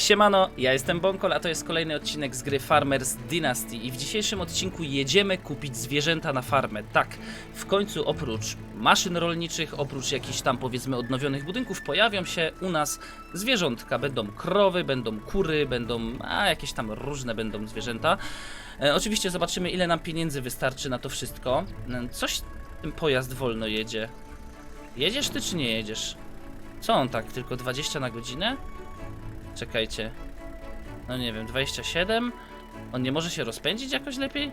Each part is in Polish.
Siemano, ja jestem Bonkol, a to jest kolejny odcinek z gry Farmers Dynasty i w dzisiejszym odcinku jedziemy kupić zwierzęta na farmę. Tak, w końcu oprócz maszyn rolniczych, oprócz jakichś tam powiedzmy odnowionych budynków pojawią się u nas zwierzątka. Będą krowy, będą kury, będą, a jakieś tam różne będą zwierzęta. E, oczywiście zobaczymy ile nam pieniędzy wystarczy na to wszystko. E, Coś ten pojazd wolno jedzie. Jedziesz ty czy nie jedziesz? Co on tak, tylko 20 na godzinę? Czekajcie. No nie wiem, 27? On nie może się rozpędzić jakoś lepiej?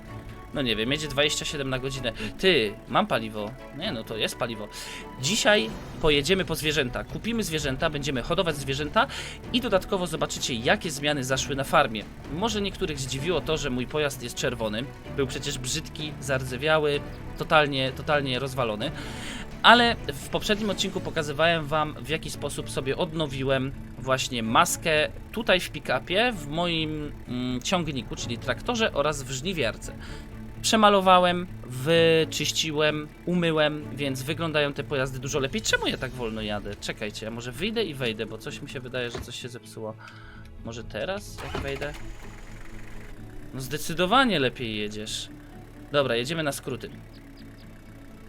No nie wiem, jedzie 27 na godzinę. Ty, mam paliwo. Nie no, to jest paliwo. Dzisiaj pojedziemy po zwierzęta. Kupimy zwierzęta, będziemy hodować zwierzęta i dodatkowo zobaczycie, jakie zmiany zaszły na farmie. Może niektórych zdziwiło to, że mój pojazd jest czerwony. Był przecież brzydki, zardzewiały, totalnie, totalnie rozwalony. Ale w poprzednim odcinku pokazywałem Wam, w jaki sposób sobie odnowiłem właśnie maskę tutaj w pick-upie, w moim mm, ciągniku, czyli traktorze oraz w żniwiarce. Przemalowałem, wyczyściłem, umyłem, więc wyglądają te pojazdy dużo lepiej. Czemu ja tak wolno jadę? Czekajcie, ja może wyjdę i wejdę, bo coś mi się wydaje, że coś się zepsuło. Może teraz, jak wejdę? No zdecydowanie lepiej jedziesz. Dobra, jedziemy na skróty.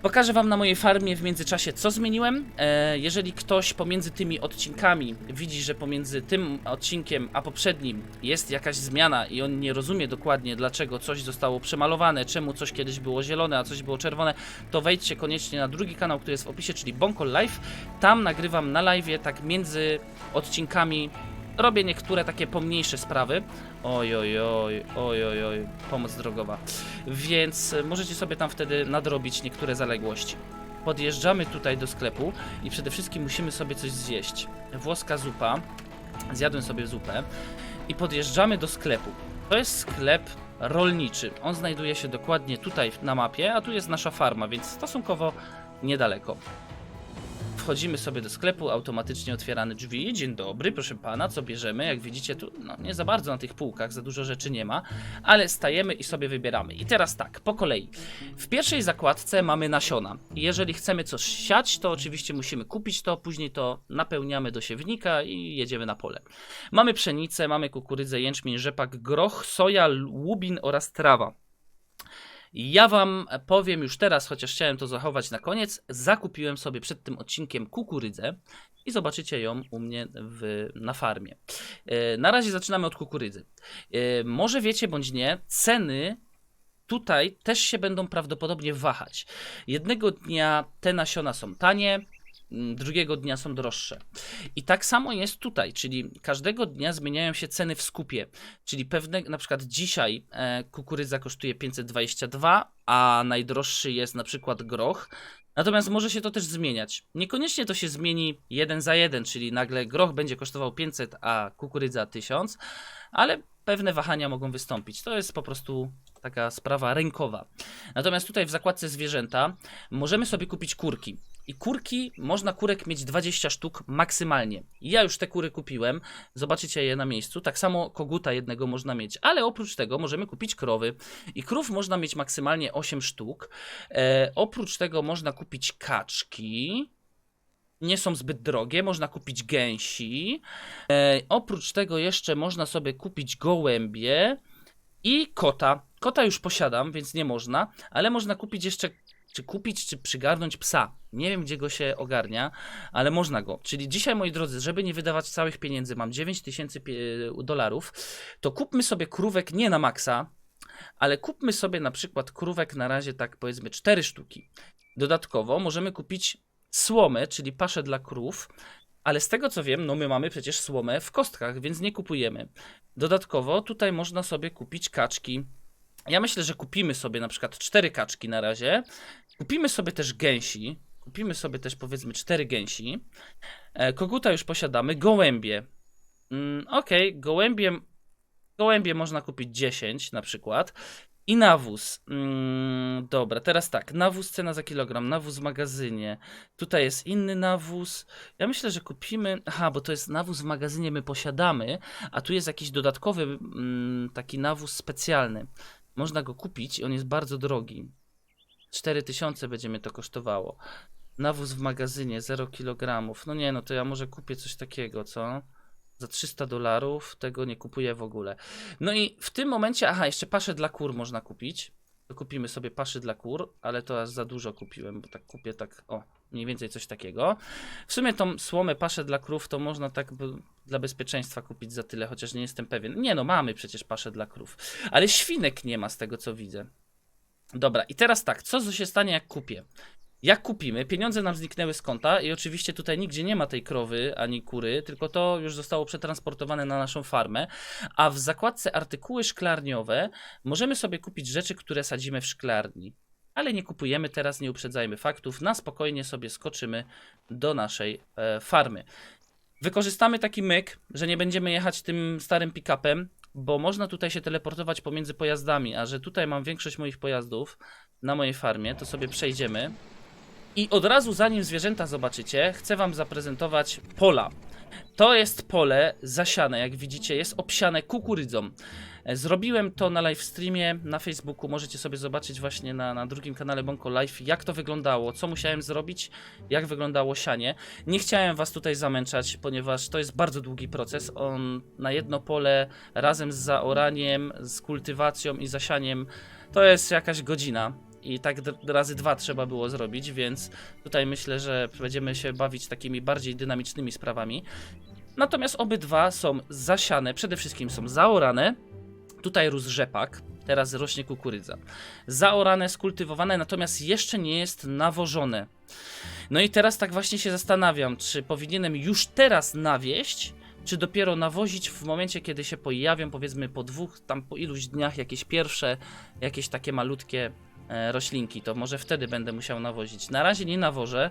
Pokażę Wam na mojej farmie w międzyczasie, co zmieniłem. E, jeżeli ktoś pomiędzy tymi odcinkami widzi, że pomiędzy tym odcinkiem a poprzednim jest jakaś zmiana i on nie rozumie dokładnie, dlaczego coś zostało przemalowane, czemu coś kiedyś było zielone, a coś było czerwone, to wejdźcie koniecznie na drugi kanał, który jest w opisie, czyli Bonkol Live. Tam nagrywam na live, tak między odcinkami robię niektóre takie pomniejsze sprawy. Oj, oj, oj, oj, oj, oj, pomoc drogowa. Więc e, możecie sobie tam wtedy nadrobić niektóre zaległości. Podjeżdżamy tutaj do sklepu i przede wszystkim musimy sobie coś zjeść. Włoska zupa. Zjadłem sobie zupę. I podjeżdżamy do sklepu. To jest sklep rolniczy. On znajduje się dokładnie tutaj na mapie, a tu jest nasza farma, więc stosunkowo niedaleko. Wchodzimy sobie do sklepu, automatycznie otwierane drzwi. Dzień dobry, proszę pana, co bierzemy? Jak widzicie, tu no, nie za bardzo na tych półkach, za dużo rzeczy nie ma, ale stajemy i sobie wybieramy. I teraz tak, po kolei. W pierwszej zakładce mamy nasiona. Jeżeli chcemy coś siać, to oczywiście musimy kupić to, później to napełniamy do siewnika i jedziemy na pole. Mamy pszenicę, mamy kukurydzę, jęczmień, rzepak, groch, soja, łubin oraz trawa. Ja wam powiem już teraz, chociaż chciałem to zachować na koniec, zakupiłem sobie przed tym odcinkiem kukurydzę i zobaczycie ją u mnie w, na farmie. E, Na razie zaczynamy od kukurydzy. E, Może wiecie bądź nie, ceny tutaj też się będą prawdopodobnie wahać. Jednego dnia te nasiona są tanie, drugiego dnia są droższe. I tak samo jest tutaj, czyli każdego dnia zmieniają się ceny w skupie. Czyli pewne, na przykład dzisiaj e, kukurydza kosztuje 522, a najdroższy jest na przykład groch. Natomiast może się to też zmieniać. Niekoniecznie to się zmieni jeden za jeden, czyli nagle groch będzie kosztował 500, a kukurydza 1000, ale pewne wahania mogą wystąpić. To jest po prostu taka sprawa rynkowa. Natomiast tutaj w zakładce zwierzęta możemy sobie kupić kurki. I kurki, można kurek mieć 20 sztuk maksymalnie. Ja już te kury kupiłem, zobaczycie je na miejscu. Tak samo koguta jednego można mieć, ale oprócz tego możemy kupić krowy. I krów można mieć maksymalnie 8 sztuk. E, oprócz tego można kupić kaczki. Nie są zbyt drogie, można kupić gęsi. E, oprócz tego jeszcze można sobie kupić gołębie i kota. Kota już posiadam, więc nie można, ale można kupić jeszcze, czy kupić, czy przygarnąć psa. Nie wiem, gdzie go się ogarnia, ale można go. Czyli dzisiaj, moi drodzy, żeby nie wydawać całych pieniędzy, mam 9000 pie- dolarów, to kupmy sobie krówek nie na maksa, ale kupmy sobie na przykład krówek na razie tak powiedzmy 4 sztuki. Dodatkowo możemy kupić słomę, czyli paszę dla krów, ale z tego co wiem, no my mamy przecież słomę w kostkach, więc nie kupujemy. Dodatkowo tutaj można sobie kupić kaczki. Ja myślę, że kupimy sobie na przykład cztery kaczki na razie. Kupimy sobie też gęsi. Kupimy sobie też powiedzmy cztery gęsi. E, koguta już posiadamy. Gołębie. Mm, Okej, gołębie. Gołębie można kupić 10 na przykład. I nawóz. Mm, dobra, teraz tak. Nawóz cena za kilogram. Nawóz w magazynie. Tutaj jest inny nawóz. Ja myślę, że kupimy. Aha, bo to jest nawóz w magazynie, my posiadamy, a tu jest jakiś dodatkowy mm, taki nawóz specjalny. Można go kupić i on jest bardzo drogi. 4000 będzie mnie to kosztowało. Nawóz w magazynie 0 kg. No nie, no to ja może kupię coś takiego, co? Za 300 dolarów tego nie kupuję w ogóle. No i w tym momencie, aha, jeszcze paszę dla kur można kupić. Kupimy sobie paszy dla kur, ale to aż za dużo kupiłem, bo tak kupię tak, o, mniej więcej coś takiego. W sumie tą słomę paszę dla krów to można tak dla bezpieczeństwa kupić za tyle, chociaż nie jestem pewien. Nie no, mamy przecież paszę dla krów. Ale świnek nie ma z tego co widzę. Dobra, i teraz tak, co się stanie jak kupię? Jak kupimy, pieniądze nam zniknęły z konta i oczywiście tutaj nigdzie nie ma tej krowy ani kury, tylko to już zostało przetransportowane na naszą farmę, a w zakładce artykuły szklarniowe możemy sobie kupić rzeczy, które sadzimy w szklarni. Ale nie kupujemy teraz, nie uprzedzajmy faktów, na spokojnie sobie skoczymy do naszej e, farmy. Wykorzystamy taki myk, że nie będziemy jechać tym starym pick-upem, bo można tutaj się teleportować pomiędzy pojazdami, a że tutaj mam większość moich pojazdów na mojej farmie, to sobie przejdziemy. I od razu, zanim zwierzęta zobaczycie, chcę Wam zaprezentować pola. To jest pole zasiane, jak widzicie, jest obsiane kukurydzą. E, Zrobiłem to na live streamie na Facebooku. Możecie sobie zobaczyć właśnie na, na drugim kanale Bonko Live, jak to wyglądało, co musiałem zrobić, jak wyglądało sianie. Nie chciałem Was tutaj zamęczać, ponieważ to jest bardzo długi proces. On na jedno pole razem z zaoraniem, z kultywacją i zasianiem to jest jakaś godzina. I tak razy dwa trzeba było zrobić, więc tutaj myślę, że będziemy się bawić takimi bardziej dynamicznymi sprawami. Natomiast obydwa są zasiane, przede wszystkim są zaorane. Tutaj rósł rzepak, teraz rośnie kukurydza. Zaorane, skultywowane, natomiast jeszcze nie jest nawożone. No i teraz tak właśnie się zastanawiam, czy powinienem już teraz nawieść, czy dopiero nawozić w momencie, kiedy się pojawią, powiedzmy po dwóch, tam po iluś dniach jakieś pierwsze, jakieś takie malutkie roślinki, to może wtedy będę musiał nawozić. Na razie nie nawożę,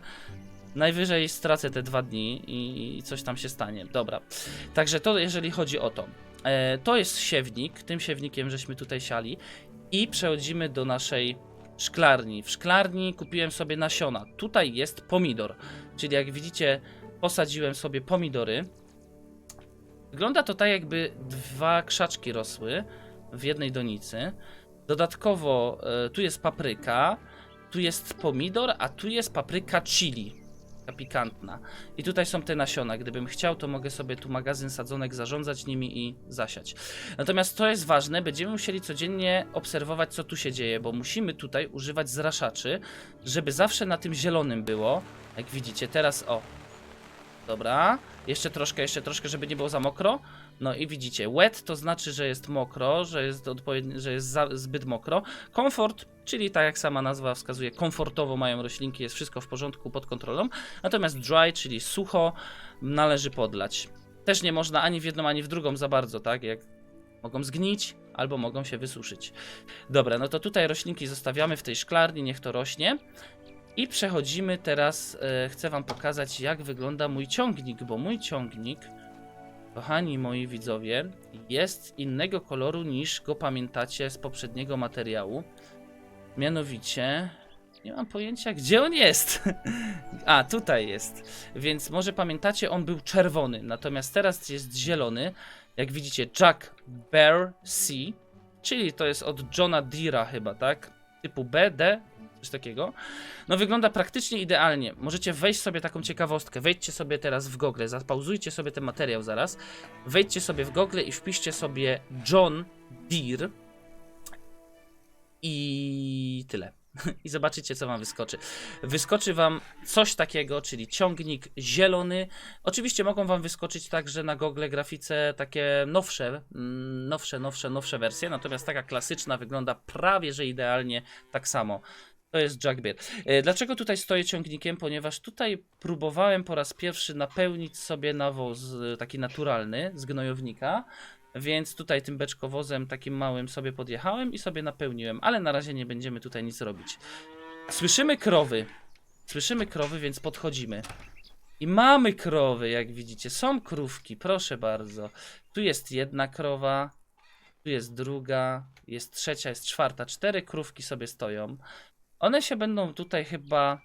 najwyżej stracę te dwa dni i, i coś tam się stanie. Dobra, także to jeżeli chodzi o to. E, to jest siewnik, tym siewnikiem żeśmy tutaj siali i przechodzimy do naszej szklarni. W szklarni kupiłem sobie nasiona. Tutaj jest pomidor, czyli jak widzicie posadziłem sobie pomidory. Wygląda to tak jakby dwa krzaczki rosły w jednej donicy. Dodatkowo e, tu jest papryka, tu jest pomidor, a tu jest papryka chili. Taka pikantna. I tutaj są te nasiona. Gdybym chciał, to mogę sobie tu magazyn sadzonek zarządzać nimi i zasiać. Natomiast to jest ważne, będziemy musieli codziennie obserwować, co tu się dzieje, bo musimy tutaj używać zraszaczy, żeby zawsze na tym zielonym było. Jak widzicie, teraz o. Dobra, jeszcze troszkę, jeszcze troszkę, żeby nie było za mokro. No i widzicie, wet to znaczy, że jest mokro, że jest, odpowiedni, że jest za, zbyt mokro. Komfort, czyli tak jak sama nazwa wskazuje, komfortowo mają roślinki, jest wszystko w porządku, pod kontrolą. Natomiast dry, czyli sucho, należy podlać. Też nie można ani w jedną, ani w drugą za bardzo, tak? Jak mogą zgnić, albo mogą się wysuszyć. Dobra, no to tutaj roślinki zostawiamy w tej szklarni, niech to rośnie. I przechodzimy teraz, e, chcę wam pokazać jak wygląda mój ciągnik, bo mój ciągnik, kochani moi widzowie, jest innego koloru niż go pamiętacie z poprzedniego materiału. Mianowicie, nie mam pojęcia gdzie on jest. A, tutaj jest. Więc może pamiętacie, on był czerwony, natomiast teraz jest zielony. Jak widzicie, Jack Bear C, czyli to jest od Johna Deera chyba, tak? Typu B, D, coś takiego. No wygląda praktycznie idealnie. Możecie wejść sobie taką ciekawostkę. Wejdźcie sobie teraz w Google, zapauzujcie sobie ten materiał zaraz. Wejdźcie sobie w Google i wpiszcie sobie John Deere. I tyle. I zobaczycie, co wam wyskoczy. Wyskoczy wam coś takiego, czyli ciągnik zielony. Oczywiście mogą wam wyskoczyć także na Google grafice takie nowsze, mm, nowsze, nowsze, nowsze wersje. Natomiast taka klasyczna wygląda prawie że idealnie tak samo. To jest Jack Bear. E, Dlaczego tutaj stoję ciągnikiem? Ponieważ tutaj próbowałem po raz pierwszy napełnić sobie nawóz e, taki naturalny z gnojownika. Więc tutaj tym beczkowozem takim małym sobie podjechałem i sobie napełniłem, ale na razie nie będziemy tutaj nic robić. Słyszymy krowy. Słyszymy krowy, więc podchodzimy. I mamy krowy, jak widzicie. Są krówki, proszę bardzo. Tu jest jedna krowa, tu jest druga, jest trzecia, jest czwarta. Cztery krówki sobie stoją. One się będą tutaj chyba.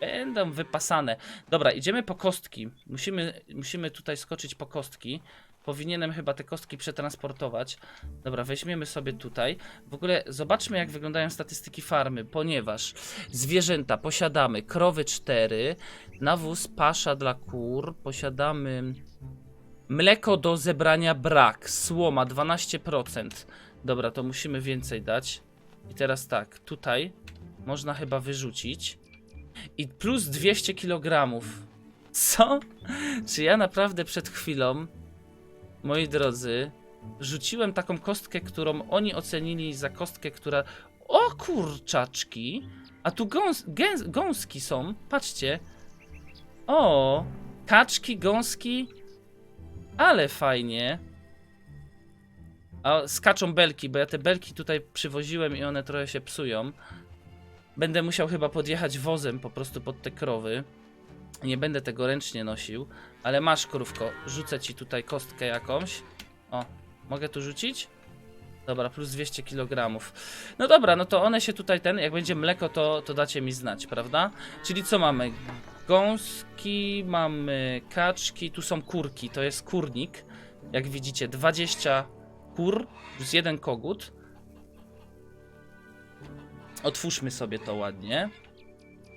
Będą wypasane. Dobra, idziemy po kostki. Musimy, musimy tutaj skoczyć po kostki. Powinienem chyba te kostki przetransportować. Dobra, weźmiemy sobie tutaj. W ogóle zobaczmy, jak wyglądają statystyki farmy, ponieważ zwierzęta posiadamy krowy 4, nawóz pasza dla kur, posiadamy Mleko do zebrania brak. Słoma 12%. Dobra, to musimy więcej dać. I teraz tak, tutaj można chyba wyrzucić. I plus 200 kg. Co? Czy ja naprawdę przed chwilą, moi drodzy, rzuciłem taką kostkę, którą oni ocenili za kostkę, która. O kurczaczki! A tu gąs gęs gąski są. Patrzcie. O! Kaczki, gąski. Ale fajnie. A skaczą belki, bo ja te belki tutaj przywoziłem i one trochę się psują. Będę musiał chyba podjechać wozem po prostu pod te krowy. Nie będę tego ręcznie nosił, ale masz krówko. Rzucę ci tutaj kostkę jakąś. O, mogę tu rzucić? Dobra, plus 200 kg. No dobra, no to one się tutaj ten, jak będzie mleko, to, to dacie mi znać, prawda? Czyli co mamy? Gąski, mamy kaczki, tu są kurki, to jest kurnik. Jak widzicie, 20 kur plus jeden kogut. Otwórzmy sobie to ładnie.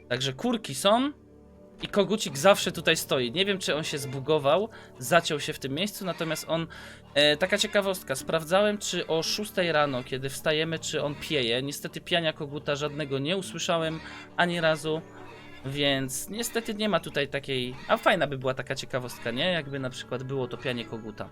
Także kurki są i kogucik zawsze tutaj stoi. Nie wiem, czy on się zbugował, zaciął się w tym miejscu, natomiast on. E, taka ciekawostka, sprawdzałem, czy o 6 rano, kiedy wstajemy, czy on pieje. Niestety piania koguta żadnego nie usłyszałem ani razu. Więc niestety nie ma tutaj takiej. A fajna by była taka ciekawostka, nie? Jakby na przykład było to pianie koguta.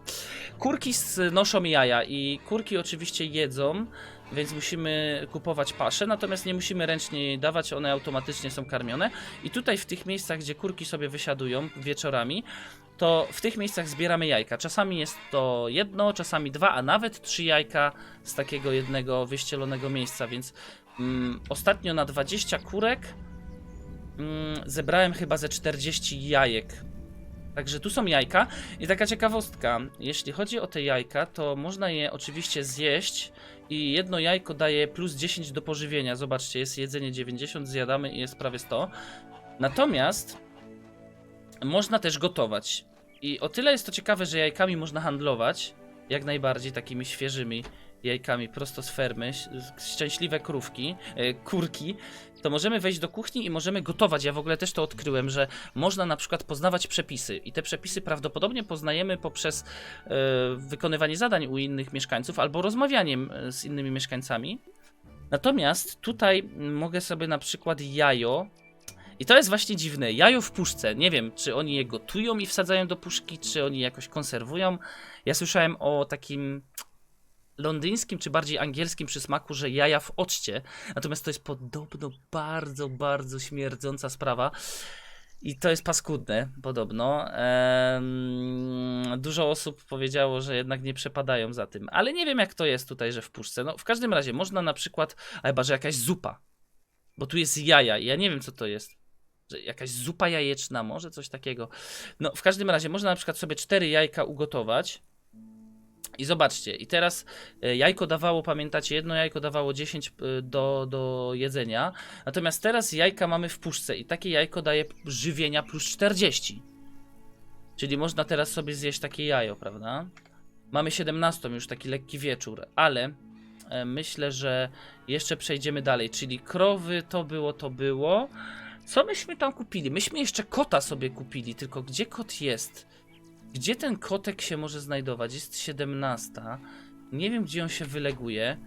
Kurki noszą jaja i kurki oczywiście jedzą, więc musimy kupować pasze, natomiast nie musimy ręcznie jej dawać, one automatycznie są karmione. I tutaj w tych miejscach, gdzie kurki sobie wysiadują wieczorami, to w tych miejscach zbieramy jajka. Czasami jest to jedno, czasami dwa, a nawet trzy jajka z takiego jednego wyścielonego miejsca, więc mm, ostatnio na 20 kurek zebrałem chyba ze 40 jajek. Także tu są jajka i taka ciekawostka, jeśli chodzi o te jajka, to można je oczywiście zjeść i jedno jajko daje plus 10 do pożywienia. Zobaczcie, jest jedzenie 90, zjadamy i jest prawie 100. Natomiast można też gotować. I o tyle jest to ciekawe, że jajkami można handlować, jak najbardziej takimi świeżymi jajkami prosto z fermy, szczęśliwe krówki, e, kurki, to możemy wejść do kuchni i możemy gotować. Ja w ogóle też to odkryłem, że można na przykład poznawać przepisy i te przepisy prawdopodobnie poznajemy poprzez e, wykonywanie zadań u innych mieszkańców albo rozmawianiem z innymi mieszkańcami. Natomiast tutaj mogę sobie na przykład jajo i to jest właśnie dziwne. Jajo w puszce. Nie wiem, czy oni je gotują i wsadzają do puszki, czy oni jakoś konserwują. Ja słyszałem o takim londyńskim, czy bardziej angielskim przysmaku, że jaja w occie. Natomiast to jest podobno bardzo, bardzo śmierdząca sprawa. I to jest paskudne, podobno. Ehm, dużo osób powiedziało, że jednak nie przepadają za tym. Ale nie wiem, jak to jest tutaj, że w puszce. No, w każdym razie, można na przykład, chyba, że jakaś zupa. Bo tu jest jaja i ja nie wiem, co to jest. Że jakaś zupa jajeczna, może coś takiego. No, w każdym razie, można na przykład sobie cztery jajka ugotować. I zobaczcie, i teraz e, jajko dawało, pamiętacie, jedno jajko dawało 10 e, do, do jedzenia, natomiast teraz jajka mamy w puszce i takie jajko daje żywienia plus 40. Czyli można teraz sobie zjeść takie jajo, prawda? Mamy 17 już taki lekki wieczór, ale e, myślę, że jeszcze przejdziemy dalej, czyli krowy to było, to było. Co myśmy tam kupili? Myśmy jeszcze kota sobie kupili, tylko gdzie kot jest? Gdzie ten kotek się może znajdować? Jest 17. Nie wiem, gdzie on się wyleguje.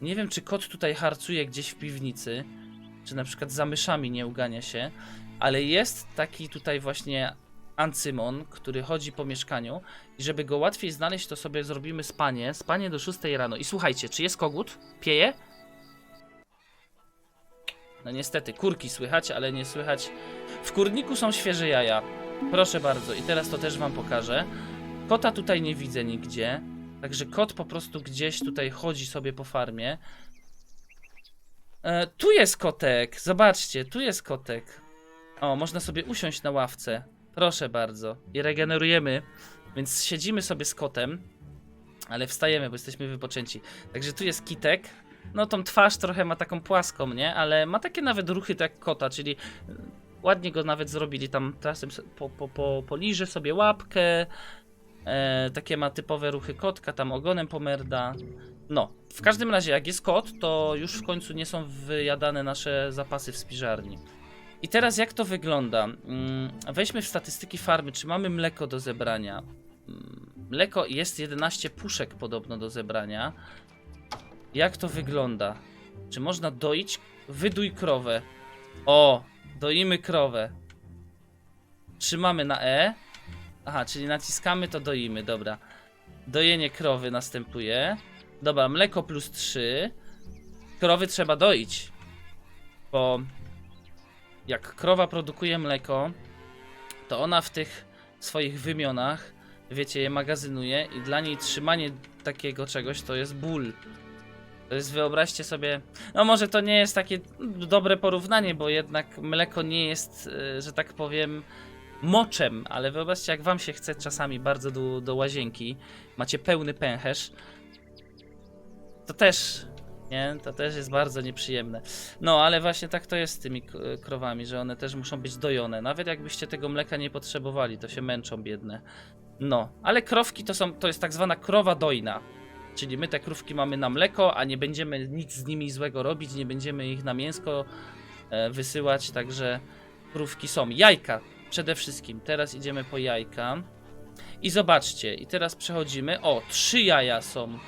Nie wiem, czy kot tutaj harcuje gdzieś w piwnicy, czy na przykład za myszami nie ugania się, ale jest taki tutaj właśnie Ancymon, który chodzi po mieszkaniu i żeby go łatwiej znaleźć, to sobie zrobimy spanie, spanie do 6 rano. I słuchajcie, czy jest kogut? Pieje? No niestety, kurki słychać, ale nie słychać. W kurniku są świeże jaja. Proszę bardzo, i teraz to też wam pokażę. Kota tutaj nie widzę nigdzie. Także kot po prostu gdzieś tutaj chodzi sobie po farmie. E, tu jest kotek, zobaczcie, tu jest kotek. O, można sobie usiąść na ławce. Proszę bardzo. I regenerujemy. Więc siedzimy sobie z kotem. Ale wstajemy, bo jesteśmy wypoczęci. Także tu jest kitek. No tą twarz trochę ma taką płaską, nie? Ale ma takie nawet ruchy tak jak kota, czyli ładnie go nawet zrobili tam czasem se- po, po, po, poliże sobie łapkę. E, takie ma typowe ruchy kotka, tam ogonem pomerda. No, w każdym razie jak jest kot, to już w końcu nie są wyjadane nasze zapasy w spiżarni. I teraz jak to wygląda? Mm, Weźmy w statystyki farmy, czy mamy mleko do zebrania. mm, mleko jest 11 puszek podobno do zebrania. Jak to wygląda? Czy można doić? Wydój krowę. O, doimy krowę. Trzymamy na E. Aha, czyli naciskamy to doimy, dobra. Dojenie krowy następuje. Dobra, mleko plus 3. Krowy trzeba doić. Bo jak krowa produkuje mleko, to ona w tych swoich wymionach, wiecie, je magazynuje i dla niej trzymanie takiego czegoś to jest ból. To jest, wyobraźcie sobie, no może to nie jest takie dobre porównanie, bo jednak mleko nie jest, e, że tak powiem, moczem, ale wyobraźcie, jak wam się chce czasami bardzo do, do łazienki, macie pełny pęcherz, to też, nie, to też jest bardzo nieprzyjemne. No, ale właśnie tak to jest z tymi krowami, że one też muszą być dojone. Nawet jakbyście tego mleka nie potrzebowali, to się męczą biedne. No, ale krowki to są, to jest tak zwana krowa dojna. Czyli my te krówki mamy na mleko, a nie będziemy nic z nimi złego robić, nie będziemy ich na mięsko e, wysyłać, także krówki są. Jajka przede wszystkim. Teraz idziemy po jajka. I zobaczcie, i teraz przechodzimy. O, trzy jaja są.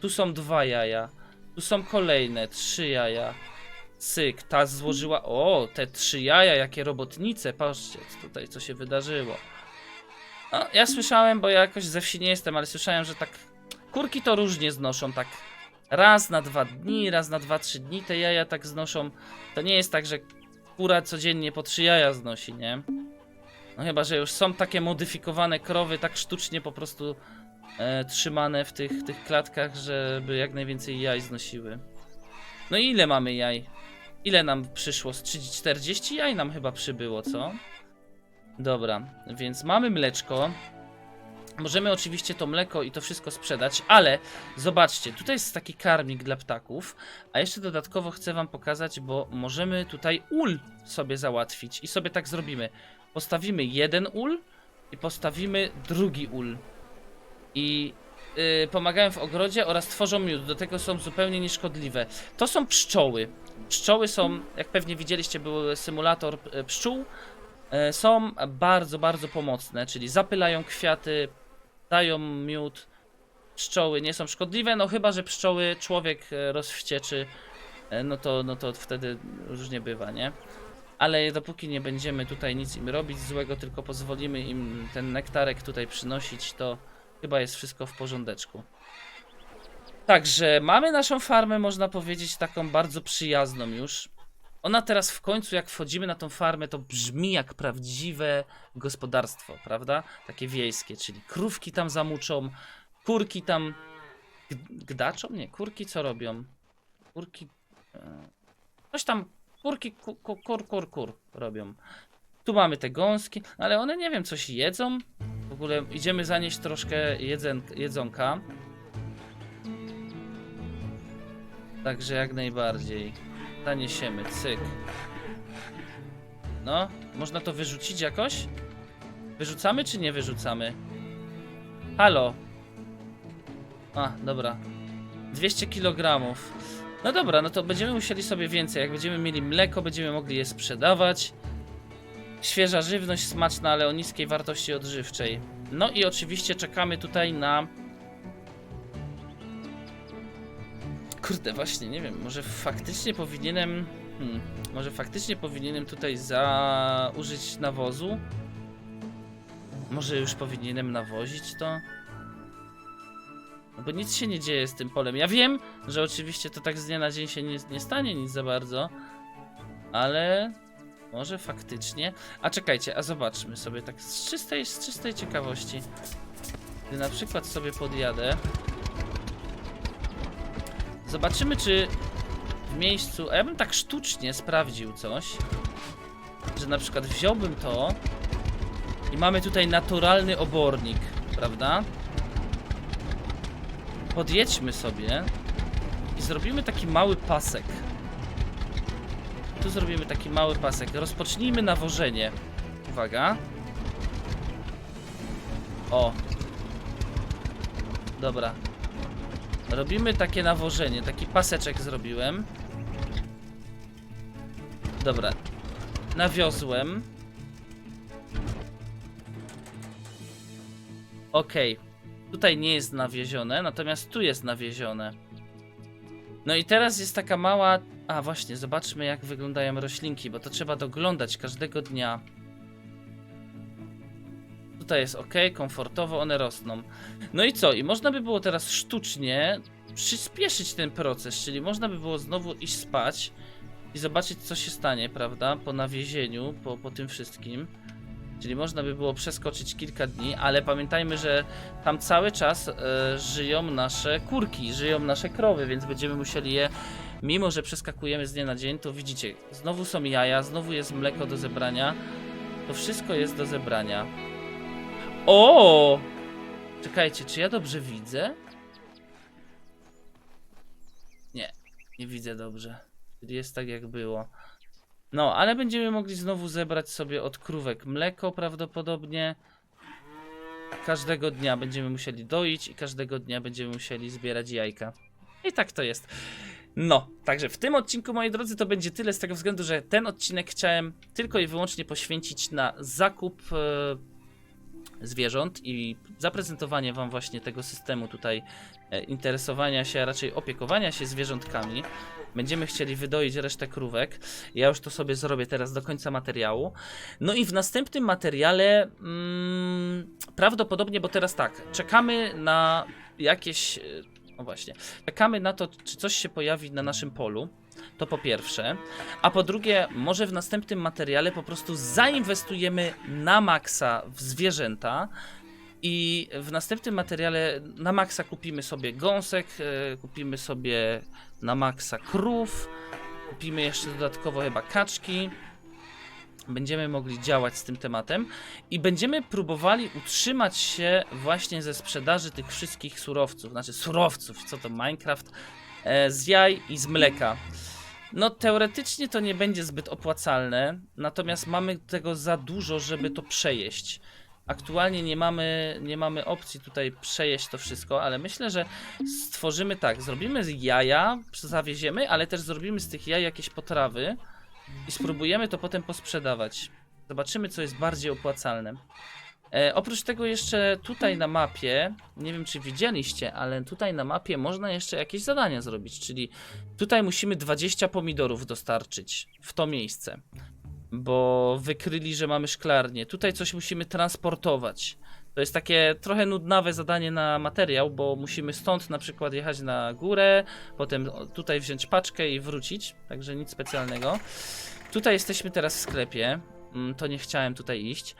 Tu są dwa jaja. Tu są kolejne trzy jaja. Cyk, ta złożyła. O, te trzy jaja, jakie robotnice. Patrzcie, tutaj co się wydarzyło. No, ja słyszałem, bo ja jakoś ze wsi nie jestem, ale słyszałem, że tak. Kurki to różnie znoszą, tak. Raz na dwa dni, raz na dwa, trzy dni te jaja tak znoszą. To nie jest tak, że kura codziennie po trzy jaja znosi, nie? No chyba, że już są takie modyfikowane krowy, tak sztucznie po prostu e, trzymane w tych, tych klatkach, żeby jak najwięcej jaj znosiły. No i ile mamy jaj? Ile nam przyszło? Z 30, 40 jaj nam chyba przybyło, co? Dobra, więc mamy mleczko. Możemy oczywiście to mleko i to wszystko sprzedać, ale zobaczcie, tutaj jest taki karmik dla ptaków, a jeszcze dodatkowo chcę wam pokazać, bo możemy tutaj ul sobie załatwić i sobie tak zrobimy. Postawimy jeden ul i postawimy drugi ul. I yy, pomagają w ogrodzie oraz tworzą miód, do tego są zupełnie nieszkodliwe. To są pszczoły. Pszczoły są, jak pewnie widzieliście, był symulator e, pszczół. E, Są bardzo, bardzo pomocne, czyli zapylają kwiaty, dają miód. Pszczoły nie są szkodliwe, no chyba, że pszczoły człowiek e, rozwścieczy, e, no to, no to wtedy różnie bywa, nie? Ale dopóki nie będziemy tutaj nic im robić złego, tylko pozwolimy im ten nektarek tutaj przynosić, to chyba jest wszystko w porządeczku. Także mamy naszą farmę, można powiedzieć, taką bardzo przyjazną już. Ona teraz w końcu, jak wchodzimy na tą farmę, to brzmi jak prawdziwe gospodarstwo, prawda? Takie wiejskie, czyli krówki tam zamuczą, kurki tam gdaczą? Nie, kurki co robią? Kurki... e, Coś tam, kurki, ku, ku, kur, kur, kur robią. Tu mamy te gąski, ale one nie wiem, coś jedzą? W ogóle idziemy zanieść troszkę jedzen, jedzonka. Także jak najbardziej. Zaniesiemy, cyk. No, można to wyrzucić jakoś? Wyrzucamy czy nie wyrzucamy? Halo. A, dobra. 200 kg. No dobra, no to będziemy musieli sobie więcej. Jak będziemy mieli mleko, będziemy mogli je sprzedawać. Świeża żywność, smaczna, ale o niskiej wartości odżywczej. No i oczywiście czekamy tutaj na Kurde, właśnie, nie wiem, może faktycznie powinienem... Hmm, może faktycznie powinienem tutaj za... użyć nawozu? Może już powinienem nawozić to? No bo nic się nie dzieje z tym polem. Ja wiem, że oczywiście to tak z dnia na dzień się nie, nie stanie nic za bardzo, ale może faktycznie. A czekajcie, a zobaczmy sobie tak z czystej, z czystej ciekawości. Gdy na przykład sobie podjadę. Zobaczymy, czy w miejscu. A ja bym tak sztucznie sprawdził coś. Że na przykład wziąłbym to i mamy tutaj naturalny obornik, prawda? Podjedźmy sobie i zrobimy taki mały pasek. Tu zrobimy taki mały pasek. Rozpocznijmy nawożenie. Uwaga. O. Dobra. Robimy takie nawożenie, taki paseczek zrobiłem. Dobra. Nawiozłem. Okej, tutaj nie jest nawiezione, natomiast tu jest nawiezione. No i teraz jest taka mała. A właśnie, zobaczmy jak wyglądają roślinki, bo to trzeba doglądać każdego dnia. Tutaj jest ok, komfortowo, one rosną. No i co? I można by było teraz sztucznie przyspieszyć ten proces, czyli można by było znowu iść spać i zobaczyć co się stanie, prawda? Po nawiezieniu, po, po tym wszystkim. Czyli można by było przeskoczyć kilka dni, ale pamiętajmy, że tam cały czas e, żyją nasze kurki, żyją nasze krowy, więc będziemy musieli je, mimo że przeskakujemy z dnia na dzień, to widzicie, znowu są jaja, znowu jest mleko do zebrania. To wszystko jest do zebrania. O! Czekajcie, czy ja dobrze widzę? Nie, nie widzę dobrze. Czyli jest tak jak było. No, ale będziemy mogli znowu zebrać sobie od krówek mleko prawdopodobnie. Każdego dnia będziemy musieli doić i każdego dnia będziemy musieli zbierać jajka. I tak to jest. No, także w tym odcinku, moi drodzy, to będzie tyle z tego względu, że ten odcinek chciałem tylko i wyłącznie poświęcić na zakup e, zwierząt i zaprezentowanie wam właśnie tego systemu tutaj e, interesowania się, a raczej opiekowania się zwierzątkami. Będziemy chcieli wydoić resztę krówek. Ja już to sobie zrobię teraz do końca materiału. No i w następnym materiale mm, prawdopodobnie, bo teraz tak, czekamy na jakieś. e, O właśnie, czekamy na to, czy coś się pojawi na naszym polu. To po pierwsze. A po drugie, może w następnym materiale po prostu zainwestujemy na maksa w zwierzęta. I w następnym materiale na maksa kupimy sobie gąsek, e, kupimy sobie na maksa krów, kupimy jeszcze dodatkowo chyba kaczki. Będziemy mogli działać z tym tematem i będziemy próbowali utrzymać się właśnie ze sprzedaży tych wszystkich surowców, znaczy surowców, co to Minecraft, e, z jaj i z mleka. No teoretycznie to nie będzie zbyt opłacalne, natomiast mamy tego za dużo, żeby to przejeść. Aktualnie nie mamy, nie mamy opcji tutaj przejeść to wszystko, ale myślę, że stworzymy tak, zrobimy jaja, zawieziemy, ale też zrobimy z tych jaj jakieś potrawy i spróbujemy to potem posprzedawać. Zobaczymy, co jest bardziej opłacalne. E, oprócz tego jeszcze tutaj na mapie, nie wiem czy widzieliście, ale tutaj na mapie można jeszcze jakieś zadania zrobić, czyli tutaj musimy 20 pomidorów dostarczyć w to miejsce, bo wykryli, że mamy szklarnię. Tutaj coś musimy transportować. To jest takie trochę nudnawe zadanie na materiał, bo musimy stąd na przykład jechać na górę, potem tutaj wziąć paczkę i wrócić, także nic specjalnego. Tutaj jesteśmy teraz w sklepie, mm, to nie chciałem tutaj iść.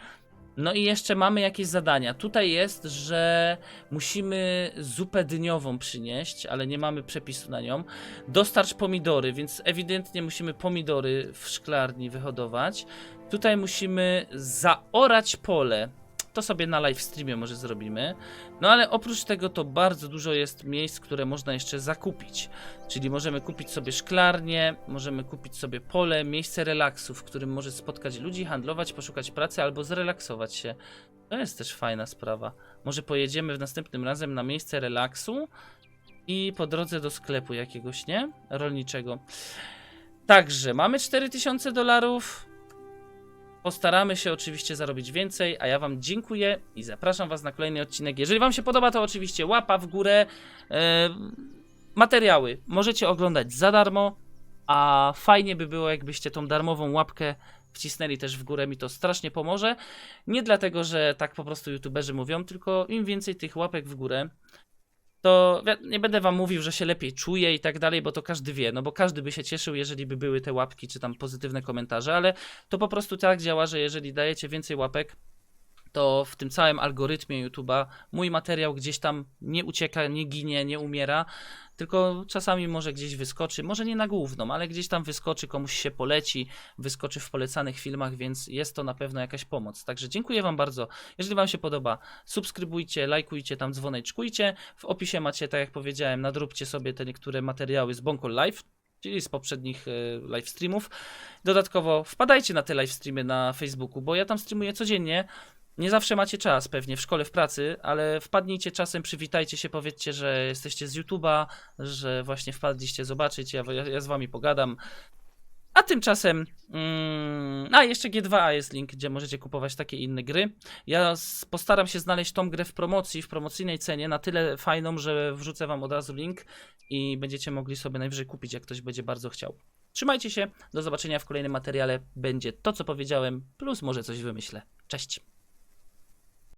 No i jeszcze mamy jakieś zadania. Tutaj jest, że musimy zupę dyniową przynieść, ale nie mamy przepisu na nią. Dostarcz pomidory, więc ewidentnie musimy pomidory w szklarni wyhodować. Tutaj musimy zaorać pole. To sobie na live streamie może zrobimy. No ale oprócz tego to bardzo dużo jest miejsc, które można jeszcze zakupić. Czyli możemy kupić sobie szklarnię, możemy kupić sobie pole, miejsce relaksu, w którym może spotkać ludzi, handlować, poszukać pracy albo zrelaksować się. To jest też fajna sprawa. Może pojedziemy w następnym razem na miejsce relaksu i po drodze do sklepu jakiegoś, nie? Rolniczego. Także mamy 4000 dolarów. Postaramy się oczywiście zarobić więcej, a ja Wam dziękuję i zapraszam Was na kolejny odcinek. Jeżeli Wam się podoba, to oczywiście łapa w górę. E, materiały możecie oglądać za darmo, a fajnie by było, jakbyście tą darmową łapkę wcisnęli też w górę, mi to strasznie pomoże. Nie dlatego, że tak po prostu youtuberzy mówią, tylko im więcej tych łapek w górę, to nie będę wam mówił, że się lepiej czuję i tak dalej, bo to każdy wie, no bo każdy by się cieszył, jeżeli by były te łapki czy tam pozytywne komentarze, ale to po prostu tak działa, że jeżeli dajecie więcej łapek, to w tym całym algorytmie YouTube'a mój materiał gdzieś tam nie ucieka, nie ginie, nie umiera, tylko czasami może gdzieś wyskoczy, może nie na główną, ale gdzieś tam wyskoczy, komuś się poleci, wyskoczy w polecanych filmach, więc jest to na pewno jakaś pomoc. Także dziękuję Wam bardzo. Jeżeli Wam się podoba, subskrybujcie, lajkujcie, tam dzwoneczkujcie. W opisie macie, tak jak powiedziałem, nadróbcie sobie te niektóre materiały z Bonko Live, czyli z poprzednich e, live streamów. Dodatkowo wpadajcie na te live streamy na Facebooku, bo ja tam streamuję codziennie. Nie zawsze macie czas, pewnie w szkole, w pracy, ale wpadnijcie czasem, przywitajcie się, powiedzcie, że jesteście z YouTube'a, że właśnie wpadliście zobaczyć, ja, ja, ja z wami pogadam. A tymczasem. Mm, a jeszcze G2A jest link, gdzie możecie kupować takie inne gry. Ja postaram się znaleźć tą grę w promocji, w promocyjnej cenie, na tyle fajną, że wrzucę wam od razu link i będziecie mogli sobie najwyżej kupić, jak ktoś będzie bardzo chciał. Trzymajcie się, do zobaczenia w kolejnym materiale. Będzie to, co powiedziałem, plus może coś wymyślę. Cześć.